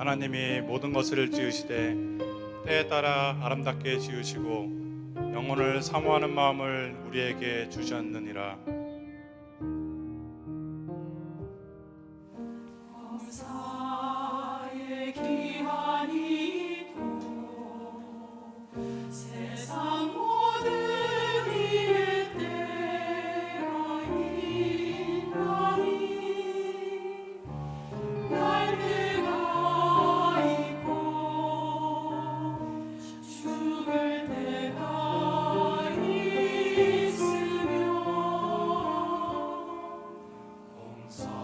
하나님이 모든 것을 지으시되 때에 따라 아름답게 지으시고 영혼을 사모하는 마음을 우리에게 주셨느니라 song.